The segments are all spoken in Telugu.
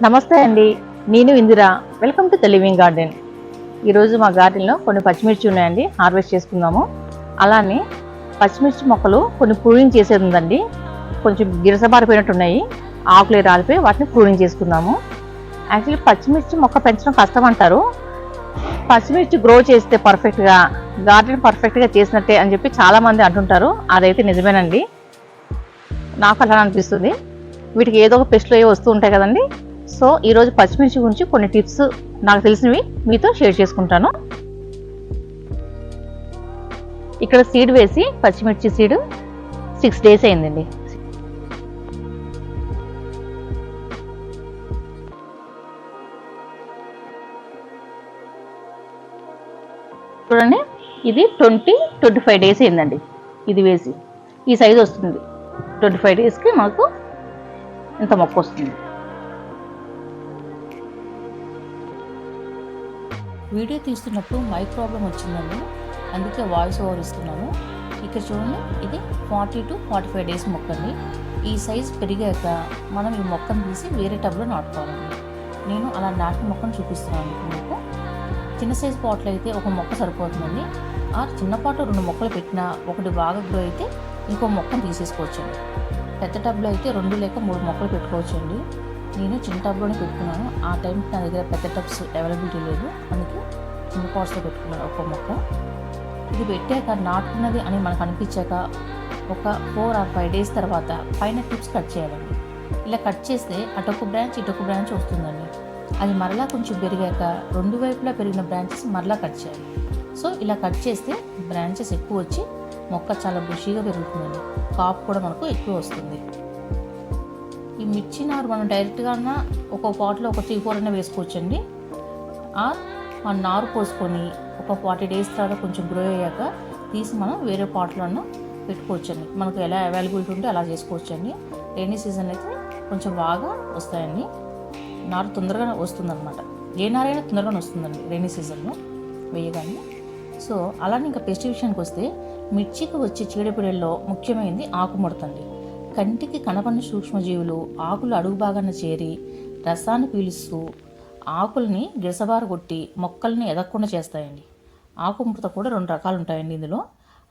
నమస్తే అండి. నేను Indira. Welcome to the living garden ఈరోజు మా గార్డెన్లో కొన్ని పచ్చిమిర్చి ఉన్నాయండి. హార్వెస్ట్ చేసుకుందాము. అలానే పచ్చిమిర్చి మొక్కలు కొన్ని ప్రూనింగ్ చేసేది ఉందండి కొంచెం గిరసబారిపోయినట్టు ఉన్నాయి ఆకులే రాలిపోయి వాటిని ప్రూనింగ్ చేసుకుందాము. యాక్చువల్లీ పచ్చిమిర్చి మొక్క పెంచడం కష్టం అంటారు పచ్చిమిర్చి గ్రో చేస్తే పర్ఫెక్ట్గా గార్డెన్ పర్ఫెక్ట్గా చేసినట్టే అని చెప్పి చాలామంది అంటుంటారు. అదైతే నిజమేనండి. నాకు అలా అనిపిస్తుంది. వీటికి ఏదో ఒక పెస్ట్లు ఏ వస్తూ ఉంటాయి కదండి. సో ఈరోజు పచ్చిమిర్చి గురించి కొన్ని టిప్స్ నాకు తెలిసినవి మీతో షేర్ చేసుకుంటాను. ఇక్కడ సీడ్ వేసి పచ్చిమిర్చి సీడ్ సిక్స్ డేస్ అయిందండి. చూడండి ఇది ట్వంటీ ట్వంటీ ఫైవ్ డేస్ అయిందండి ఇది వేసి. ఈ సైజ్ వస్తుంది. ట్వంటీ ఫైవ్ డేస్కి మాకు ఇంత మొక్క వస్తుంది. వీడియో తీస్తున్నప్పుడు మైక్ ప్రాబ్లం వచ్చిందండి. అందుకే వాయిస్ ఓవర్ ఇస్తున్నాను. ఇక్కడ చూడండి ఇది forty two forty five days మొక్కండి. ఈ సైజ్ పెరిగాక మనం ఈ మొక్కను తీసి వేరే టబ్లో నాటుకోవాలండి. నేను అలా నాటిన మొక్కను చూపిస్తున్నాను మీకు. చిన్న సైజ్ పాట్లో అయితే ఒక మొక్క సరిపోతుందండి. ఆ చిన్న పాటు రెండు మొక్కలు పెట్టినా ఒకటి బాగా గ్రో అయితే ఇంకో మొక్కను తీసేసుకోవచ్చండి. పెద్ద టబ్లో అయితే రెండు లేక మూడు మొక్కలు పెట్టుకోవచ్చండి. నేను చిన్న టబ్లోనే పెట్టుకున్నాను. ఆ టైంకి నా దగ్గర పెద్ద టబ్స్ అవైలబిలిటీ లేదు. అందుకే చిన్న పాట్స్లో పెట్టుకున్నాను ఒక మొక్క. ఇది పెట్టాక నాటుకున్నది అని మనకు అనిపించాక ఒక ఫోర్ ఆర్ ఫైవ్ డేస్ తర్వాత పైన టిప్స్ కట్ చేయాలండి. ఇలా కట్ చేస్తే అటొక బ్రాంచ్ ఇటొక బ్రాంచ్ వస్తుందండి. అది మరలా కొంచెం పెరిగాక రెండు వైపులా పెరిగిన బ్రాంచెస్ మరలా కట్ చేయాలి. సో ఇలా కట్ చేస్తే బ్రాంచెస్ ఎక్కువ వచ్చి మొక్క చాలా బుషీగా పెరుగుతుందండి. కాపు కూడా మనకు ఎక్కువ వస్తుంది. మిర్చి నారు మనం డైరెక్ట్గా అన్న ఒక పాట్లో ఒక త్రీ ఫోర్ అయినా వేసుకోవచ్చండి. ఆ మన నారు పోసుకొని ఒక ఫార్టీ డేస్ తర్వాత కొంచెం గ్రో అయ్యాక తీసి మనం వేరే పాట్లో పెట్టుకోవచ్చండి. మనకు ఎలా అవైలబిలిటీ ఉంటే అలా చేసుకోవచ్చండి. రైనీ సీజన్ అయితే కొంచెం బాగా వస్తాయండి. నారు తొందరగా వస్తుందన్నమాట. ఏ నారైనా తొందరగా వస్తుందండి రైనీ సీజన్లో వేయగానే. సో అలానే ఇంకా పెస్ట్ విషయానికి వస్తే మిర్చికి వచ్చే చీడపీడల్లో ముఖ్యమైనది ఆకుముడతండి కంటికి కనపడిన సూక్ష్మజీవులు ఆకులు అడుగు భాగాన చేరి రసాన్ని పీలుస్తూ ఆకుల్ని గిరసబారు కొట్టి మొక్కల్ని ఎదగకుండా చేస్తాయండి. ఆకు ముడత కూడా రెండు రకాలు ఉంటాయండి ఇందులో.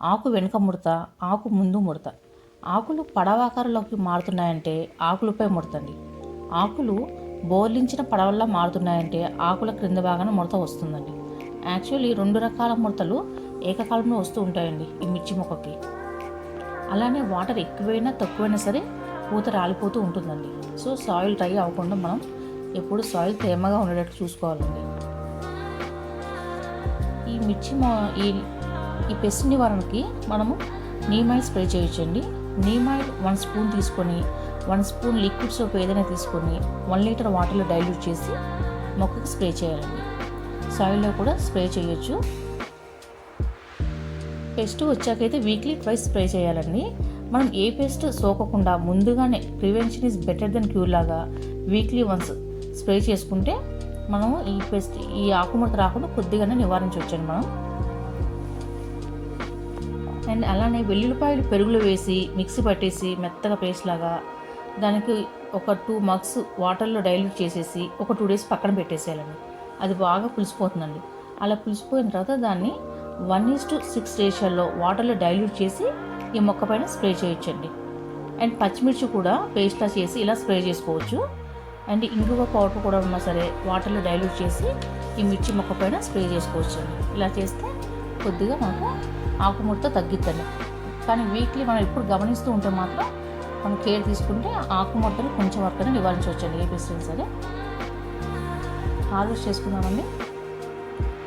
ఆకు వెనుక ముడత ఆకు ముందు ముడత. ఆకులు పడవాకారంలోకి మారుతున్నాయంటే ఆకులపై ముడతండి. ఆకులు బోర్లించిన పడవల్లా మారుతున్నాయంటే ఆకుల క్రింద భాగాన ముడత వస్తుందండి. యాక్చువల్లీ రెండు రకాల ముడతలు ఏకకాలంలో వస్తూ ఉంటాయండి ఈ మిర్చి మొక్కకి. అలానే వాటర్ ఎక్కువైనా తక్కువైనా సరే పూత రాలిపోతూ ఉంటుందండి. సో సాయిల్ డ్రై అవ్వకుండా మనం ఎప్పుడు సాయిల్ తేమగా ఉండేటట్టు చూసుకోవాలండి. ఈ మిర్చి మా ఈ ఈ పెస్ట్ నివారణకి మనము నీమాయిల్ స్ప్రే చేయొచ్చండి. నీమాయిల్ వన్ స్పూన్ తీసుకొని వన్ స్పూన్ లిక్విడ్ సోప్ ఏదైనా తీసుకొని వన్ లీటర్ వాటర్లో డైల్యూట్ చేసి మొక్కకి స్ప్రే చేయాలండి. సాయిల్లో కూడా స్ప్రే చేయొచ్చు. పెస్ట్ వచ్చాకైతే వీక్లీ ట్వైస్ స్ప్రే చేయాలండి. మనం ఏ పెస్ట్ సోకకుండా ముందుగానే prevention is better then cure లాగా వీక్లీ వన్స్ స్ప్రే చేసుకుంటే మనం ఈ పెస్ట్ ఈ ఆకుముడత రాకుండా కొద్దిగానే నివారించవచ్చండి మనం. అండ్ అలానే వెల్లుల్లిపాయలు పెరుగులో వేసి మిక్సీ పట్టేసి మెత్తగా పేస్ట్ లాగా దానికి ఒక టూ మగ్స్ వాటర్లో డైల్యూట్ చేసేసి ఒక టూ డేస్ పక్కన పెట్టేసేయాలండి. అది బాగా పులిసిపోతుందండి. అలా పులిసిపోయిన తర్వాత దాన్ని వన్ ఈస్ టు సిక్స్ రేషియోలో వాటర్లో డైల్యూట్ చేసి ఈ మొక్క పైన స్ప్రే చేయొచ్చండి. అండ్ పచ్చిమిర్చి కూడా పేస్ట్లా చేసి ఇలా స్ప్రే చేసుకోవచ్చు. అండ్ ఇంగువ పౌడర్ కూడా ఉన్నా సరే వాటర్లో డైల్యూట్ చేసి ఈ మిర్చి మొక్క పైన స్ప్రే చేసుకోవచ్చు అండి ఇలా చేస్తే కొద్దిగా మనకు ఆకుముడత తగ్గిద్దండి. కానీ వీక్లీ మనం ఎప్పుడు గమనిస్తూ ఉంటే మాత్రం మనం కేర్ తీసుకుంటే ఆకుముడతలు కొంచెం వరకు నివారించవచ్చండి ఏ పెస్ట్ సరే. హార్వెస్ట్ చేసుకుందామండి.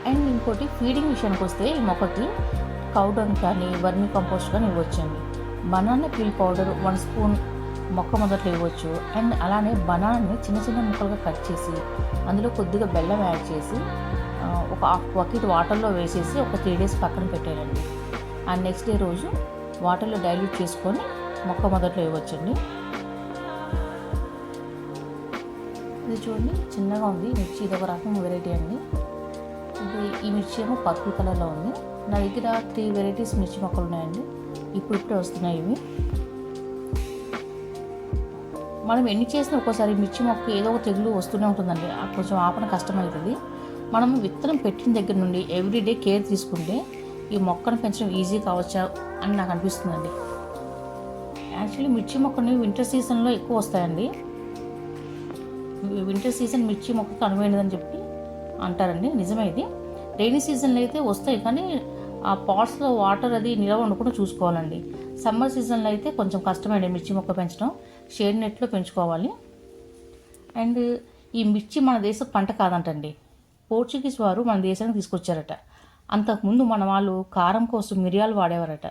అండ్ ఇంకోటి ఫీడింగ్ విషయానికి వస్తే ఈ మొక్కకి కౌడన్ కానీ వర్మి కంపోస్ట్ కానీ ఇవ్వచ్చండి. Banana peel powder one spoon మొక్క మొదట్లో ఇవ్వచ్చు. అండ్ అలానే బనానాని చిన్న చిన్న ముక్కలుగా కట్ చేసి అందులో కొద్దిగా బెల్లం యాడ్ చేసి ఒక హాఫ్ బకెట్ వాటర్లో వేసేసి ఒక త్రీ డేస్ పక్కన పెట్టేయాలండి. అండ్ నెక్స్ట్ డే రోజు వాటర్లో డైల్యూట్ చేసుకొని మొక్క మొదట్లో ఇవ్వచ్చండి. ఇది చూడండి చిన్నగా ఉంది. మిర్చి ఇది ఒక రకం వెరైటీ అండి. ఇది ఈ మిర్చి ఏమో పర్పుల్ కలర్లో ఉంది. నా దగ్గర త్రీ వెరైటీస్ మిర్చి మొక్కలు ఉన్నాయండి. ఇప్పుడు ఇప్పుడే వస్తున్నాయి ఇవి. మనం ఎన్ని చేసినా ఒక్కోసారి మిర్చి మొక్క ఏదో ఒక తెగులు వస్తూనే ఉంటుందండి. కొంచెం ఆపన కష్టమవుతుంది. మనం విత్తనం పెట్టిన దగ్గర నుండి ఎవ్రీడే కేర్ తీసుకుంటే ఈ మొక్కను పెంచడం ఈజీ కావచ్చా అని నాకు అనిపిస్తుందండి. యాక్చువల్లీ మిర్చి మొక్కని వింటర్ సీజన్లో ఎక్కువ వస్తాయండి. వింటర్ సీజన్ మిర్చి మొక్కకు అనువైనదని చెప్పి అంటారండి. నిజమే ఇది. రైనీ సీజన్లో అయితే వస్తాయి కానీ ఆ పాట్స్లో వాటర్ అది నిలవ ఉండకుండా చూసుకోవాలండి. సమ్మర్ సీజన్లో అయితే కొంచెం కష్టమండి మిర్చి మొక్క పెంచడం. షేడ్ నెట్లో పెంచుకోవాలి. అండ్ ఈ మిర్చి మన దేశ పంట కాదంటండి. పోర్చుగీస్ వారు మన దేశానికి తీసుకొచ్చారట. అంతకుముందు మన వాళ్ళు కారం కోసం మిరియాలు వాడేవారట.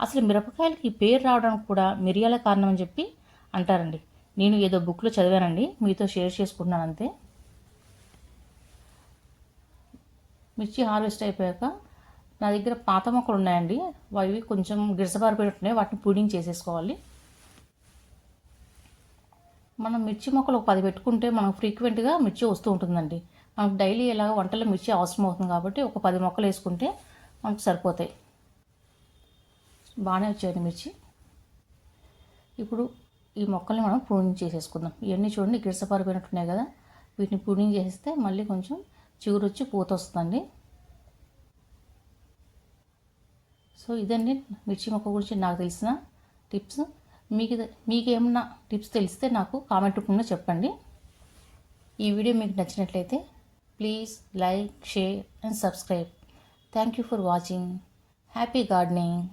అసలు మిరపకాయలకి పేరు రావడానికి కూడా మిరియాల కారణం అని చెప్పి అంటారండి. నేను ఏదో బుక్లో చదివానండి. మీతో షేర్ చేసుకుంటున్నాను అంతే. మిర్చి హార్వెస్ట్ అయిపోయాక నా దగ్గర పాత మొక్కలు ఉన్నాయండి. అవి కొంచెం గిరసబారిపోయినట్టున్నాయి వాటిని పుడింగ్ చేసేసుకోవాలి. మనం మిర్చి మొక్కలు ఒక పది పెట్టుకుంటే మనం ఫ్రీక్వెంట్గా మిర్చి వస్తూ ఉంటుందండి. మనకు డైలీ ఎలాగ వంటలో మిర్చి అవసరం అవుతుంది కాబట్టి ఒక పది మొక్కలు వేసుకుంటే మనకు సరిపోతాయి. బాగానే వచ్చాయండి మిర్చి. ఇప్పుడు ఈ మొక్కల్ని మనం ప్రూనింగ్ చేసేసుకుందాం. ఇవన్నీ చూడండి గిరసపారిపోయినట్టున్నాయి కదా. వీటిని ప్రూనింగ్ చేస్తే మళ్ళీ కొంచెం చిగురొచ్చి పూత వస్తుందండి సో ఇదండి మిర్చి మొక్క గురించి నాకు తెలిసిన టిప్స్. మీకు ఇది- టిప్స్ తెలిస్తే నాకు కామెంట్ రూపంలో చెప్పండి. ఈ వీడియో మీకు నచ్చినట్లయితే please like share and subscribe. Thank you for watching. Happy gardening.